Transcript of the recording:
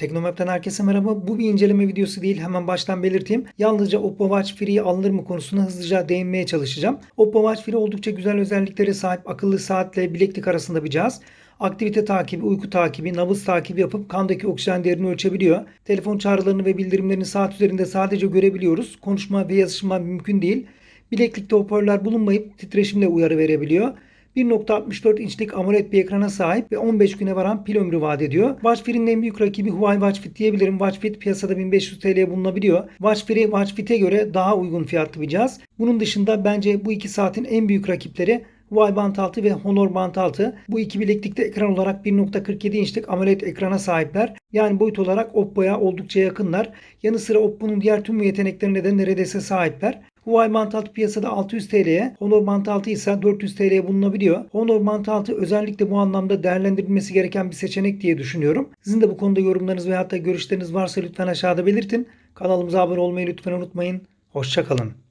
Teknomap'ten herkese merhaba. Bu bir inceleme videosu değil. Hemen baştan belirteyim. Yalnızca Oppo Watch Free alınır mı konusuna hızlıca değinmeye çalışacağım. Oppo Watch Free oldukça güzel özelliklere sahip akıllı saatle bileklik arasında bir cihaz. Aktivite takibi, uyku takibi, nabız takibi yapıp kandaki oksijen değerini ölçebiliyor. Telefon çağrılarını ve bildirimlerini saat üzerinde sadece görebiliyoruz. Konuşma ve yazışma mümkün değil. Bileklikte hoparlör bulunmayıp titreşimle uyarı verebiliyor. 1.64 inçlik AMOLED bir ekrana sahip ve 15 güne varan pil ömrü vaat ediyor. Watch Free'nin en büyük rakibi Huawei Watch Fit diyebilirim. Watch Fit piyasada 1500 TL'ye bulunabiliyor. Watch Free Watch Fit'e göre daha uygun fiyatlı bir cihaz. Bunun dışında bence bu iki saatin en büyük rakipleri Huawei Band 6 ve Honor Band 6. Bu iki bileklikte ekran olarak 1.47 inçlik AMOLED ekrana sahipler. Yani boyut olarak Oppo'ya oldukça yakınlar. Yanı sıra Oppo'nun diğer tüm yeteneklerine de neredeyse sahipler. Huawei Band 6 piyasada 600 TL'ye, Honor Band 6 ise 400 TL'ye bulunabiliyor. Honor Band 6 özellikle bu anlamda değerlendirilmesi gereken bir seçenek diye düşünüyorum. Sizin de bu konuda yorumlarınız veya da görüşleriniz varsa lütfen aşağıda belirtin. Kanalımıza abone olmayı lütfen unutmayın. Hoşçakalın.